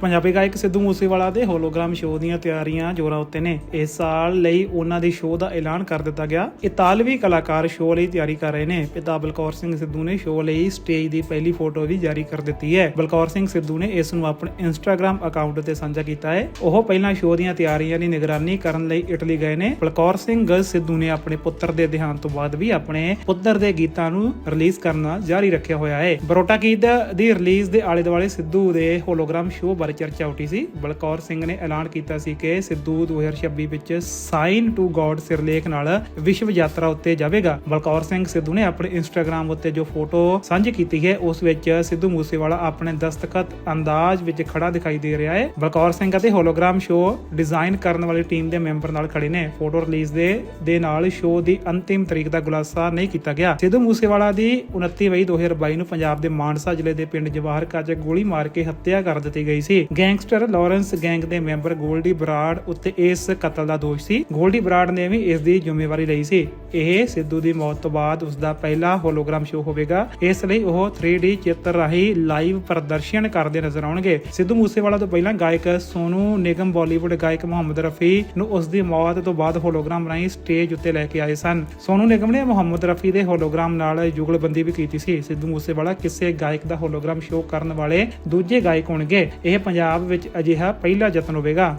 ਪੰਜਾਬੀ ਗਾਇਕ ਸਿੱਧੂ ਮੂਸੇਵਾਲਾ ਦੇ hologram show ਦੀਆਂ ਤਿਆਰੀਆਂ ਜ਼ੋਰਾਂ ਉੱਤੇ ਨੇ। ਇਸ ਸਾਲ ਲਈ ਉਹਨਾਂ ਦੇ ਸ਼ੋਅ ਦਾ ਐਲਾਨ ਕਰ ਦਿੱਤਾ ਗਿਆ। ਇਤਾਲਵੀ ਕਲਾਕਾਰ ਸ਼ੋਅ ਲਈ ਤਿਆਰੀ ਕਰ ਰਹੇ ਨੇ। ਪਿਤਾ ਬਲਕੌਰ ਸਿੰਘ ਸਿੱਧੂ ਨੇ ਸ਼ੋਅ ਲਈ ਸਟੇਜ ਦੀ ਪਹਿਲੀ ਫੋਟੋ ਵੀ ਜਾਰੀ ਕਰ ਦਿੱਤੀ ਹੈ। ਬਲਕੌਰ ਸਿੰਘ ਸਿੱਧੂ ਨੇ ਇਸ ਨੂੰ ਆਪਣੇ ਇੰਸਟਾਗ੍ਰam ਅਕਾਊਂਟ ਤੇ ਸਾਂਝਾ ਕੀਤਾ ਹੈ। ਉਹ ਪਹਿਲਾਂ ਸ਼ੋਅ ਦੀਆਂ ਤਿਆਰੀਆਂ ਦੀ ਨਿਗਰਾਨੀ ਕਰਨ ਲਈ ਇਟਲੀ ਗਏ ਨੇ। ਬਲਕੌਰ ਸਿੰਘ ਸਿੱਧੂ ਨੇ ਆਪਣੇ ਪੁੱਤਰ ਦੇ ਦੇਹਾਂਤ ਤੋਂ ਬਾਅਦ ਵੀ ਆਪਣੇ ਪੁੱਤਰ ਦੇ ਗੀਤਾਂ ਨੂੰ ਰਿਲੀਜ਼ ਕਰਨਾ ਜਾਰੀ ਰੱਖਿਆ ਹੋਇਆ ਹੈ। ਬਰੋਟਾ ਗੀਤ ਦੀ ਰਿਲੀਜ਼ ਦੇ ਆਲੇ ਦੁਆਲੇ ਸਿੱਧੂ ਦੇ ਹੋਲੋਗ੍ਰਾਮ ਸ਼ੋਅ ਬਾਰੇ ਚਰਚਾ ਉੱਠੀ ਸੀ। ਬਲਕੌਰ ਸਿੰਘ ਨੇ ਐਲਾਨ ਕੀਤਾ ਸੀ ਕਿ ਸਿੱਧੂ 2026 ਵਿੱਚ ਸਾਈਨ ਟੂ ਗੋਡ ਸਿਰਲੇਖ ਨਾਲ ਵਿਸ਼ਵ ਯਾਤਰਾ ਉੱਤੇ ਜਾਵੇਗਾ। ਬਲਕੌਰ ਸਿੰਘ ਸਿੱਧੂ ਨੇ ਆਪਣੇ ਇੰਸਟਾਗ੍ਰam ਉੱਤੇ ਜੋ ਫੋਟੋ ਸਾਂਝੀ ਕੀਤੀ ਹੈ, ਉਸ ਵਿੱਚ ਸਿੱਧੂ ਮੂਸੇਵਾਲਾ ਆਪਣੇ ਦਸਤਖਤ ਅੰਦਾਜ਼ ਵਿੱਚ ਖੜਾ ਦਿਖਾਈ ਦੇ ਰਿਹਾ ਹੈ। ਬਲਕੌਰ ਸਿੰਘ ਅਤੇ ਹੋਲੋਗ੍ਰਾਮ ਸ਼ੋਅ ਡਿਜ਼ਾਈਨ ਕਰਨ ਵਾਲੀ ਟੀਮ ਦੇ ਮੈਂਬਰ ਨਾਲ ਖੜੇ ਨੇ। ਫੋਟੋ ਰਿਲੀਜ਼ ਦੇ ਦੇ ਨਾਲ ਸ਼ੋਅ ਦੀ ਅੰਤਿਮ ਤਰੀਕ ਦਾ ਖੁਲਾਸਾ ਨਹੀਂ ਕੀਤਾ ਗਿਆ। ਸਿੱਧੂ ਮੂਸੇਵਾਲਾ ਦੀ 29 ਮਈ 2022 ਨੂੰ ਪੰਜਾਬ ਦੇ ਮਾਨਸਾ ਜ਼ਿਲ੍ਹੇ ਦੇ ਪਿੰਡ ਜਵਾਹਰ ਕਾ ਗੋਲੀ ਮਾਰ ਕੇ ਹੱਤਿਆ ਕਰ ਦਿੱਤੀ ਗਈ ਸੀ। ਗੈਂਗਸਟਰ ਲਾਰੈਂਸ ਗੈਂਗ ਦੇ ਮੈਂਬਰ ਗੋਲਡੀ ਬਰਾੜ ਉੱਤੇ ਇਸ ਕਤਲ ਦਾ ਦੋਸ਼ ਸੀ। ਗੋਲਡੀ ਬਰਾੜ ਨੇ ਵੀ ਇਸ ਦੀ ਜ਼ਿੰਮੇਵਾਰੀ ਲਈ ਸੀ। ਇਹ ਸਿੱਧੂ ਦੀ ਮੌਤ ਤੋਂ ਬਾਅਦ ਉਸ ਦਾ ਪਹਿਲਾ ਹੋਲੋਗ੍ਰਾਮ ਸ਼ੋਅ ਹੋਵੇਗਾ। ਇਸ ਲਈ ਉਹ 3D ਚਿੱਤਰ ਰਾਹੀਂ ਲਾਈਵ ਪ੍ਰਦਰਸ਼ਨ ਕਰਦੇ ਨਜ਼ਰ ਆਉਣਗੇ। ਸਿੱਧੂ ਮੂਸੇਵਾਲਾ ਤੋਂ ਪਹਿਲਾਂ ਗਾਇਕ ਸੋਨੂ ਨਿਗਮ ਬਾਲੀਵੁੱਡ ਗਾਇਕ ਮੁਹੰਮਦ ਰਫੀ ਨੂੰ ਉਸ ਦੀ ਮੌਤ ਤੋਂ ਬਾਅਦ ਹੋਲੋਗ੍ਰਾਮ ਰਾਹੀਂ ਸਟੇਜ ਉੱਤੇ ਲੈ ਕੇ ਆਏ ਸਨ। ਸੋਨੂ ਨਿਗਮ ਨੇ ਮੁਹੰਮਦ ਰਫੀ ਦੇ ਹੋਲੋਗ੍ਰਾਮ ਨਾਲ ਜੁਗਲਬੰਦੀ ਵੀ ਕੀਤੀ ਸੀ। ਸਿੱਧੂ ਮੂਸੇਵਾਲਾ ਕਿਸੇ ਗਾਇਕ ਦਾ ਹੋਲੋਗ੍ਰਾਮ ਸ਼ੋਅ ਕਰਨ ਵਾਲੇ ਦੂਜੇ ਗਾਇਕ ਹੋਣਗੇ। ਇਹ ਪੰਜਾਬ ਵਿੱਚ ਅਜਿਹਾ ਪਹਿਲਾ ਯਤਨ ਹੋਵੇਗਾ।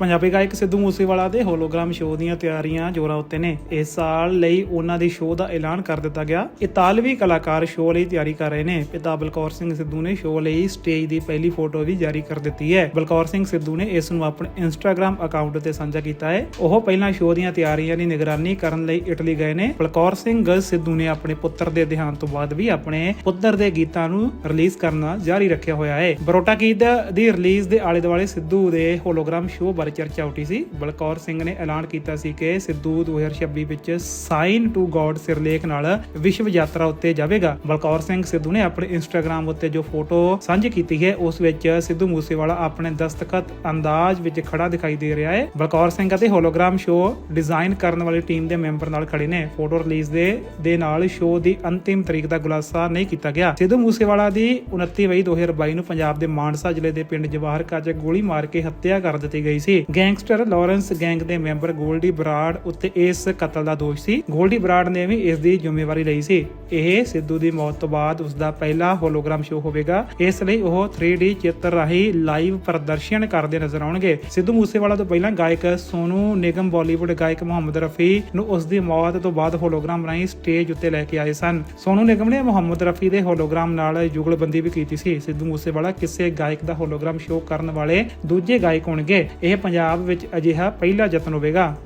ਪੰਜਾਬੀ ਗਾਇਕ ਸਿੱਧੂ ਮੂਸੇਵਾਲਾ ਦੇ ਹੋਲੋਗ੍ਰਾਮ ਸ਼ੋਅ ਦੀਆਂ ਤਿਆਰੀਆਂ ਜ਼ੋਰਾਂ ਉੱਤੇ ਨੇ। ਇਸ ਸਾਲ ਲਈ ਉਹਨਾਂ ਦੇ ਸ਼ੋਅ ਦਾ ਐਲਾਨ ਕਰ ਦਿੱਤਾ ਗਿਆ। ਇਤਾਲਵੀ ਕਲਾਕਾਰ ਸ਼ੋਅ ਲਈ ਤਿਆਰੀ ਕਰ ਰਹੇ ਨੇ। ਪਿਤਾ ਬਲਕੌਰ ਸਿੰਘ ਸਿੱਧੂ ਨੇ ਸ਼ੋਅ ਲਈ ਸਟੇਜ ਦੀ ਪਹਿਲੀ ਫੋਟੋ ਵੀ ਜਾਰੀ ਕਰ ਦਿੱਤੀ ਹੈ। ਬਲਕੌਰ ਸਿੰਘ ਸਿੱਧੂ ਨੇ ਇਸ ਨੂੰ ਆਪਣੇ ਇੰਸਟਾਗ੍ਰam ਅਕਾਊਂਟ ਤੇ ਸਾਂਝਾ ਕੀਤਾ ਹੈ। ਉਹ ਪਹਿਲਾਂ ਸ਼ੋਅ ਦੀਆਂ ਤਿਆਰੀਆਂ ਦੀ ਨਿਗਰਾਨੀ ਕਰਨ ਲਈ ਇਟਲੀ ਗਏ ਨੇ। ਬਲਕੌਰ ਸਿੰਘ ਸਿੱਧੂ ਨੇ ਆਪਣੇ ਪੁੱਤਰ ਦੇ ਦੇਹਾਂਤ ਤੋਂ ਬਾਅਦ ਵੀ ਆਪਣੇ ਪੁੱਤਰ ਦੇ ਗੀਤਾਂ ਨੂੰ ਰਿਲੀਜ਼ ਕਰਨਾ ਜਾਰੀ ਰੱਖਿਆ ਹੋਇਆ ਹੈ। ਬਰੋਟਾ ਗੀਤ ਦੀ ਰਿਲੀਜ਼ ਦੇ ਆਲੇ ਦੁਆਲੇ ਸਿੱਧੂ ਦੇ ਹੋਲੋਗ੍ਰਾਮ ਸ਼ੋਅ ਬਾਰੇ ਚਰਚਾ ਉੱਠੀ ਸੀ। ਬਲਕੌਰ ਸਿੰਘ ਨੇ ਐਲਾਨ ਕੀਤਾ ਸੀ ਕਿ ਸਿੱਧੂ 2026 ਵਿੱਚ ਸਾਈਨ ਟੂ ਗੋਡ ਸਿਰਲੇਖ ਨਾਲ ਵਿਸ਼ਵ ਯਾਤਰਾ ਉੱਤੇ ਜਾਵੇਗਾ। ਬਲਕੌਰ ਸਿੰਘ ਸਿੱਧੂ ਨੇ ਆਪਣੇ ਇੰਸਟਾਗ੍ਰam ਉੱਤੇ ਜੋ ਫੋਟੋ ਸਾਂਝੀ ਕੀਤੀ ਹੈ, ਉਸ ਵਿੱਚ ਸਿੱਧੂ ਮੂਸੇਵਾਲਾ ਆਪਣੇ ਦਸਤਖਤ ਅੰਦਾਜ਼ ਵਿੱਚ ਖੜਾ ਦਿਖਾਈ ਦੇ ਰਿਹਾ ਹੈ। ਬਲਕੌਰ ਸਿੰਘ ਅਤੇ ਹੋਲੋਗ੍ਰਾਮ ਸ਼ੋਅ ਡਿਜ਼ਾਈਨ ਕਰਨ ਵਾਲੀ ਟੀਮ ਦੇ ਮੈਂਬਰ ਨਾਲ ਖੜੇ ਨੇ। ਫੋਟੋ ਰਿਲੀਜ਼ ਦੇ ਦੇ ਨਾਲ ਸ਼ੋਅ ਦੀ ਅੰਤਿਮ ਤਰੀਕ ਦਾ ਖੁਲਾਸਾ ਨਹੀਂ ਕੀਤਾ ਗਿਆ। ਸਿੱਧੂ ਮੂਸੇਵਾਲਾ ਦੀ 29 ਮਈ 2022 ਨੂੰ ਪੰਜਾਬ ਦੇ ਮਾਨਸਾ ਜ਼ਿਲ੍ਹੇ ਦੇ ਪਿੰਡ ਜਵਾਹਰ ਕਾ ਗੋਲੀ ਮਾਰ ਕੇ ਹੱਤਿਆ ਕਰ ਦਿੱਤੀ ਗਈ ਸੀ। ਗੈਂਗਸਟਰ ਲਾਰੈਂਸ ਗੈਂਗ ਦੇ ਮੈਂਬਰ ਗੋਲਡੀ ਬਰਾਡ ਉੱਤੇ ਇਸ ਕਤਲ ਦਾ ਦੋਸ਼ ਸੀ। ਗੋਲਡੀ ਬਰਾਡ ਨੇ ਵੀ ਇਸ ਦੀ ਜ਼ਿੰਮੇਵਾਰੀ ਲਈ ਸੀ। ਇਹ ਸਿੱਧੂ ਦੀ ਮੌਤ ਤੋਂ ਬਾਅਦ ਉਸ ਦਾ ਪਹਿਲਾ ਹੋਲੋਗ੍ਰਾਮ ਸ਼ੋਅ ਹੋਵੇਗਾ। ਇਸ ਲਈ ਉਹ 3D ਚਿੱਤਰ ਰਾਹੀਂ ਲਾਈਵ ਪ੍ਰਦਰਸ਼ਨ ਕਰਦੇ ਨਜ਼ਰ ਆਉਣਗੇ। ਸਿੱਧੂ ਮੂਸੇਵਾਲਾ ਤੋਂ ਪਹਿਲਾਂ ਗਾਇਕ ਸੋਨੂ ਨਿਗਮ ਬਾਲੀਵੁੱਡ ਗਾਇਕ ਮੁਹੰਮਦ ਰਫੀ ਨੂੰ ਉਸ ਦੀ ਮੌਤ ਤੋਂ ਬਾਅਦ ਹੋਲੋਗ੍ਰਾਮ ਰਾਹੀਂ ਸਟੇਜ ਉੱਤੇ ਲੈ ਕੇ ਆਏ ਸਨ। ਸੋਨੂ ਨਿਗਮ ਨੇ ਮੁਹੰਮਦ ਰਫੀ ਦੇ ਹੋਲੋਗ੍ਰਾਮ ਨਾਲ ਜੁਗਲਬੰਦੀ ਵੀ ਕੀਤੀ ਸੀ। ਸਿੱਧੂ ਮੂਸੇਵਾਲਾ ਕਿਸੇ ਗਾਇਕ ਦਾ ਹੋਲੋਗ੍ਰਾਮ ਸ਼ੋਅ ਕਰਨ ਵਾਲੇ ਦੂਜੇ ਗਾਇਕ ਹੋਣਗੇ। ਇਹ ਪੰਜਾਬ ਵਿੱਚ ਅਜਿਹਾ ਪਹਿਲਾ ਯਤਨ ਹੋਵੇਗਾ।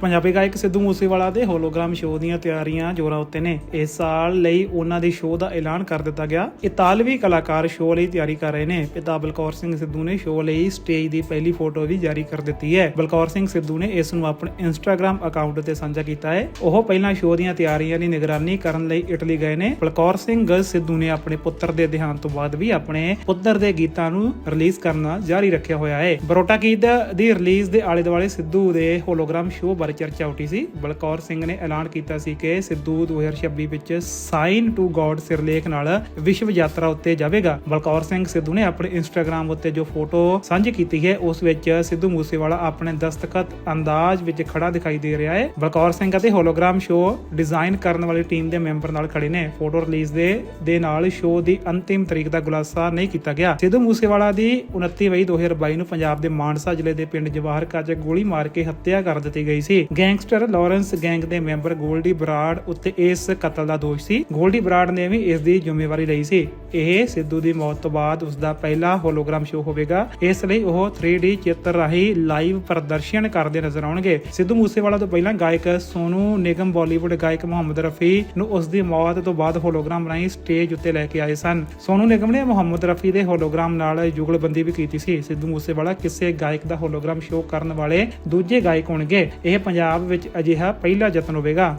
ਪੰਜਾਬੀ ਗਾਇਕ ਸਿੱਧੂ ਮੂਸੇਵਾਲਾ ਦੇ ਹੋਲੋਗ੍ਰਾਮ ਸ਼ੋਅ ਦੀਆਂ ਤਿਆਰੀਆਂ ਜ਼ੋਰਾਂ ਉੱਤੇ ਨੇ। ਇਸ ਸਾਲ ਲਈ ਉਹਨਾਂ ਦੇ ਸ਼ੋਅ ਦਾ ਐਲਾਨ ਕਰ ਦਿੱਤਾ ਗਿਆ। ਇਤਾਲਵੀ ਕਲਾਕਾਰ ਸ਼ੋਅ ਲਈ ਤਿਆਰੀ ਕਰ ਰਹੇ ਨੇ। ਪਿਤਾ ਬਲਕੌਰ ਸਿੰਘ ਸਿੱਧੂ ਨੇ ਸ਼ੋਅ ਲਈ ਸਟੇਜ ਦੀ ਪਹਿਲੀ ਫੋਟੋ ਵੀ ਜਾਰੀ ਕਰ ਦਿੱਤੀ ਹੈ। ਬਲਕੌਰ ਸਿੰਘ ਸਿੱਧੂ ਨੇ ਇਸ ਨੂੰ ਆਪਣੇ ਇੰਸਟਾਗ੍ਰam ਅਕਾਊਂਟ ਤੇ ਸਾਂਝਾ ਕੀਤਾ ਹੈ। ਉਹ ਪਹਿਲਾਂ ਸ਼ੋਅ ਦੀਆਂ ਤਿਆਰੀਆਂ ਦੀ ਨਿਗਰਾਨੀ ਕਰਨ ਲਈ ਇਟਲੀ ਗਏ ਨੇ। ਬਲਕੌਰ ਸਿੰਘ ਸਿੱਧੂ ਨੇ ਆਪਣੇ ਪੁੱਤਰ ਦੇ ਦੇਹਾਂਤ ਤੋਂ ਬਾਅਦ ਵੀ ਆਪਣੇ ਪੁੱਤਰ ਦੇ ਗੀਤਾਂ ਨੂੰ ਰਿਲੀਜ਼ ਕਰਨਾ ਜਾਰੀ ਰੱਖਿਆ ਹੋਇਆ ਹੈ। ਬਰੋਟਾ ਗੀਤ ਦੀ ਰਿਲੀਜ਼ ਦੇ ਆਲੇ ਦੁਆਲੇ ਸਿੱਧੂ ਦੇ ਹੋਲੋਗ੍ਰਾਮ ਸ਼ੋਅ ਬਾਰੇ ਚਰਚਾ ਉੱਠੀ ਸੀ। ਬਲਕੌਰ ਸਿੰਘ ਨੇ ਐਲਾਨ ਕੀਤਾ ਸੀ ਕਿ ਸਿੱਧੂ 2026 ਵਿੱਚ ਸਾਈਨ ਟੂ ਗੋਡ ਸਿਰਲੇਖ ਨਾਲ ਵਿਸ਼ਵ ਯਾਤਰਾ ਉੱਤੇ ਜਾਵੇਗਾ। ਬਲਕੌਰ ਸਿੰਘ ਸਿੱਧੂ ਨੇ ਆਪਣੇ ਇੰਸਟਾਗ੍ਰam ਉੱਤੇ ਜੋ ਫੋਟੋ ਸਾਂਝੀ ਕੀਤੀ ਹੈ, ਉਸ ਵਿੱਚ ਸਿੱਧੂ ਮੂਸੇਵਾਲਾ ਆਪਣੇ ਦਸਤਖਤ ਅੰਦਾਜ਼ ਵਿੱਚ ਖੜਾ ਦਿਖਾਈ ਦੇ ਰਿਹਾ ਹੈ। ਬਲਕੌਰ ਸਿੰਘ ਅਤੇ ਹੋਲੋਗ੍ਰਾਮ ਸ਼ੋਅ ਡਿਜ਼ਾਈਨ ਕਰਨ ਵਾਲੀ ਟੀਮ ਦੇ ਮੈਂਬਰ ਨਾਲ ਖੜੇ ਨੇ। ਫੋਟੋ ਰਿਲੀਜ਼ ਦੇ ਦੇ ਨਾਲ ਸ਼ੋਅ ਦੀ ਅੰਤਿਮ ਤਰੀਕ ਦਾ ਖੁਲਾਸਾ ਨਹੀਂ ਕੀਤਾ ਗਿਆ। ਸਿੱਧੂ ਮੂਸੇਵਾਲਾ ਦੀ 29 ਮਈ 2022 ਨੂੰ ਪੰਜਾਬ ਦੇ ਮਾਨਸਾ ਜ਼ਿਲ੍ਹੇ ਦੇ ਪਿੰਡ ਜਵਾਹਰ ਕਾ ਗੋਲੀ ਮਾਰ ਕੇ ਹੱਤਿਆ ਕਰ ਦਿੱਤੀ ਗਈ ਸੀ। ਸੀ। ਗੈਂਗਸਟਰ ਲਾਰੈਂਸ ਗੈਂਗ ਦੇ ਮੈਂਬਰ ਗੋਲਡੀ ਬਰਾੜ ਉੱਤੇ ਇਸ ਕਤਲ ਦਾ ਦੋਸ਼ ਸੀ। ਗੋਲਡੀ ਬਰਾੜ ਨੇ ਵੀ ਇਸ ਦੀ ਜ਼ਿੰਮੇਵਾਰੀ ਲਈ ਸੀ। ਇਹ ਸਿੱਧੂ ਦੀ ਮੌਤ ਤੋਂ ਬਾਅਦ ਉਸ ਦਾ ਪਹਿਲਾ ਹੋਲੋਗ੍ਰਾਮ ਸ਼ੋਅ ਹੋਵੇਗਾ। ਇਸ ਲਈ ਉਹ 3D ਚਿੱਤਰ ਰਾਹੀਂ ਲਾਈਵ ਪ੍ਰਦਰਸ਼ਨ ਕਰਦੇ ਨਜ਼ਰ ਆਉਣਗੇ। ਸਿੱਧੂ ਮੂਸੇਵਾਲਾ ਤੋਂ ਪਹਿਲਾਂ ਗਾਇਕ ਸੋਨੂ ਨਿਗਮ ਬਾਲੀਵੁੱਡ ਗਾਇਕ ਮੁਹੰਮਦ ਰਫੀ ਨੂੰ ਉਸ ਦੀ ਮੌਤ ਤੋਂ ਬਾਅਦ ਹੋਲੋਗ੍ਰਾਮ ਰਾਹੀਂ ਸਟੇਜ ਉੱਤੇ ਲੈ ਕੇ ਆਏ ਸਨ। ਸੋਨੂ ਨਿਗਮ ਨੇ ਮੁਹੰਮਦ ਰਫੀ ਦੇ ਹੋਲੋਗ੍ਰਾਮ ਨਾਲ ਜੁਗਲਬੰਦੀ ਵੀ ਕੀਤੀ ਸੀ। ਸਿੱਧੂ ਮੂਸੇਵਾਲਾ ਕਿਸੇ ਗਾਇਕ ਦਾ ਹੋਲੋਗ੍ਰਾਮ ਸ਼ੋਅ ਕਰਨ ਵਾਲੇ ਦੂਜੇ ਗਾਇਕ ਹੋਣਗੇ। ਇਹ ਪੰਜਾਬ ਵਿੱਚ ਅਜਿਹਾ ਪਹਿਲਾ ਯਤਨ ਹੋਵੇਗਾ।